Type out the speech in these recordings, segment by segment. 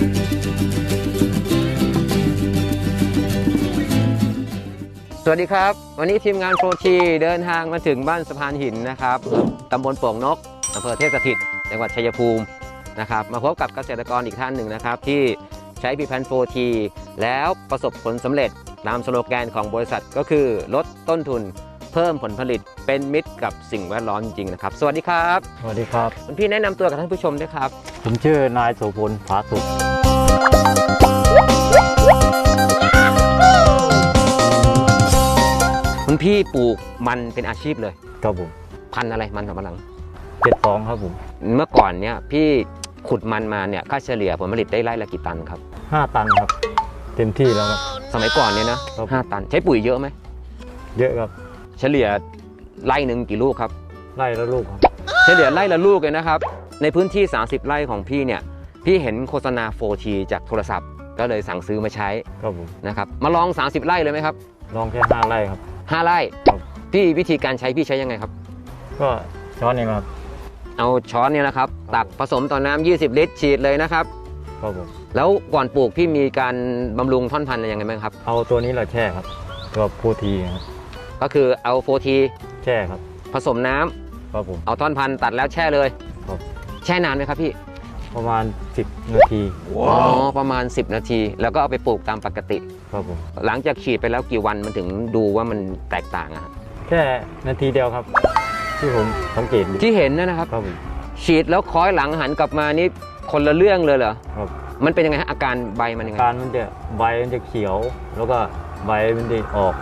สวัสดีครับ วันนี้ทีมงานโฟทีเดินทางมาถึงบ้านสะพานหินนะครับตำบลโป่งนกอำเภอเทพสถิตจังหวัดชัยภูมินะครับ มาพบกับเกษตรกรอีกท่านหนึ่งนะครับ ที่ใช้พีแพนโฟทีแล้วประสบผลสำเร็จตามสโลแกนของบริษัทก็คือลดต้นทุนเพิ่มผลผลิตเป็นมิตรกับสิ่งแวดล้อมจริงๆนะครับ สวัสดีครับ สวัสดีครับคุณพี่แนะนำตัวกับท่านผู้ชมด้วยครับ ผมชื่อนายโสพลผาสุข คุณพี่ปลูกมันเป็นอาชีพเลย ครับผมพันธุ์อะไรมันสำปะหลัง เจ็ดสองครับผมเมื่อก่อนเนี่ยพี่ขุดมันมาเนี่ยค่าเฉลี่ยผลผลิตได้ไร่ละกี่ตันครับ ห้าตันครับ เต็มที่แล้วครับ สมัยก่อนเนี่ยนะครับ ห้าตันใช้ปุ๋ยเยอะไหมเยอะครับเฉลี่ยไร่หนึ่งกี่ลูกครับ ไล่แล้วลูกครับ เฉลี่ยไร่ละลูกเลยนะครับ ในพื้นที่ 30 ไร่ของพี่เนี่ย พี่เห็นโฆษณา 4T จากโทรศัพท์ ก็เลยสั่งซื้อมาใช้ครับผมนะครับมาลอง 30 ไร่เลยไหมครับ ลองแค่ห้าไร่ครับ 5 ไร่ครับพี่วิธีการใช้พี่ใช้ยังไงครับ ก็ช้อนเองครับเอาช้อนเนี่ยนะครับ ตักผสมต่อน้ำ20 ลิตรฉีดเลยนะครับ ครับผมแล้วก่อนปลูกพี่มีการบำรุงท่อนพันธุ์อะไรยังไงบ้างครับ เอาตัวนี้เราแช่ครับ ตัวโพทีครับก็คือเอา 4T แช่ครับผสมน้ำครับผมเอาท่อนพันธุ์ตัดแล้วแช่เลย ครับ แช่นานไหมครับพี่ ประมาณ 10 นาทีอ๋อประมาณ 10 นาที แล้วก็เอาไปปลูกตามปกติ ครับผมหลังจากฉีดไปแล้วกี่วันมันถึงดูว่ามันแตกต่างอะครับแค่นาทีเดียวครับ ที่ผมสังเกตดูที่เห็นนะครับ ครับผมฉีดแล้วคล้อยหลังหันกลับมานี่คนละเรื่องเลยเหรอครับมันเป็นยังไงฮะอาการใบมันยังไงการมันจะใบมันจะเขียว แล้วก็ใบมันจะออก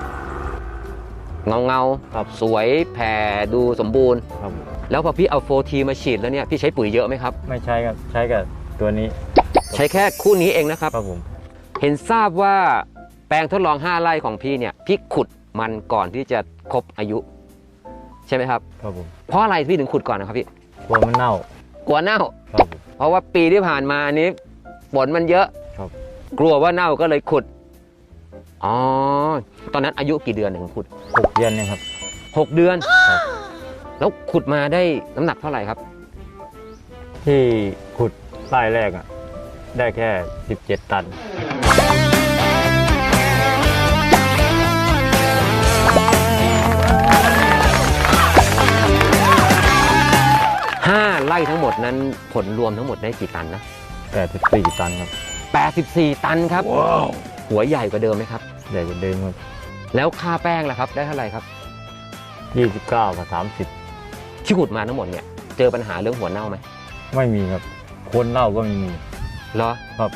เงาเงาครับ สวยแผ่ดูสมบูรณ์ ครับ แล้วพอพี่เอาโฟทีมาฉีดแล้วเนี่ยพี่ใช้ปุ๋ยเยอะไหมครับ ไม่ใช้ครับใช้กับตัวนี้ ใช้แค่คู่นี้เองนะครับ ครับผม เห็นทราบว่าแปลงทดลอง 5 ไร่ของพี่เนี่ยพี่ขุดมันก่อนที่จะครบอายุ ใช่ไหมครับ ครับผมเพราะอะไรพี่ถึงขุดก่อนนะครับพี่กลัวมันเน่ากลัวเน่า ครับผม เพราะว่าปีที่ผ่านมานี้ฝนมันเยอะครับ กลัวว่าเน่าก็เลยขุดอ๋อตอนนั้นอายุกี่เดือนถึงขุด หกเดือนเนี่ยครับ 6 เดือนครับ แล้วขุดมาได้น้ำหนักเท่าไหร่ครับ ที่ขุดไร่แรกอะ ได้แค่ 17 ตัน 5ไร่ทั้งหมดนั้นผลรวมทั้งหมดได้กี่ตันนะ 84 ตันครับ84 ตันครับ หัวใหญ่กว่าเดิมไหมครับ ใหญ่กว่าเดิมครัแล้วค่าแป้งล่ะครับ ได้เท่าไหร่ครับ บ29กับ ที่ขุดมาทั้งหมดเนี่ยเจอปัญหาเรื่องหัวเน่าไหม30ไม่มีครับคนเน่าก็ไม่มีเหรอครับ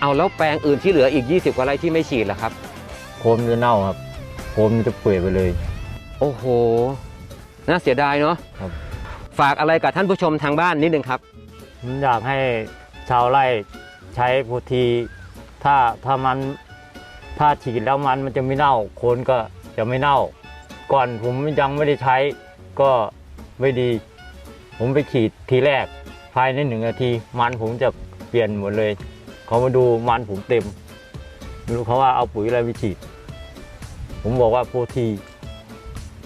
เอาแล้วแปลงอื่นที่เหลืออีก 20 กว่าไร่ที่ไม่ฉีดล่ะครับ โคนจะเน่าครับ โคนมันจะเปื่อยไปเลย โอ้โห น่าเสียดายเนาะครับ ฝากอะไรกับท่านผู้ชมทางบ้านนิดนึงครับ ผมอยากให้ชาวไร่ใช้โพธี ถ้าถ้ามันถ้าฉีดแล้วมันมันจะไม่เน่าโคนก็จะไม่เน่า ก่อนผมยังไม่ได้ใช้ก็ ไม่ดี ผมไปฉีดทีแรก ภายในหนึ่งนาที มันผมจะเปลี่ยนหมดเลย เขามาดูมันผมเต็มไม่รู้เขาว่าเอาปุ๋ยอะไรไปฉีด ผมบอกว่าโพธี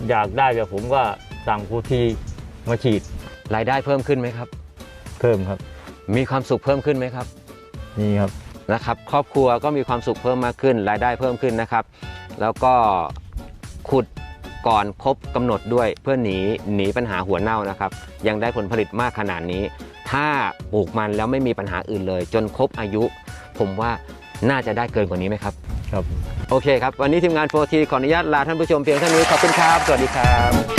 อยากได้แบบผมก็สั่งโพธีมาฉีดรายได้เพิ่มขึ้นไหมครับ เพิ่มครับ มีความสุขเพิ่มขึ้นไหมครับนี่ครับนะครับครอบครัวก็มีความสุขเพิ่มมากขึ้น รายได้เพิ่มขึ้นนะครับ แล้วก็ขุด ก่อนครบกำหนดด้วยเพื่อหนีหนีปัญหาหัวเน่านะครับ ยังได้ผลผลิตมากขนาดนี้ ถ้าปลูกมันแล้วไม่มีปัญหาอื่นเลย จนครบอายุ ผมว่าน่าจะได้เกินกว่านี้ไหมครับ ครับ โอเคครับ วันนี้ทีมงานโฟทีขออนุญาตลาท่านผู้ชมเพียงเท่านี้ขอบคุณครับ สวัสดีครับ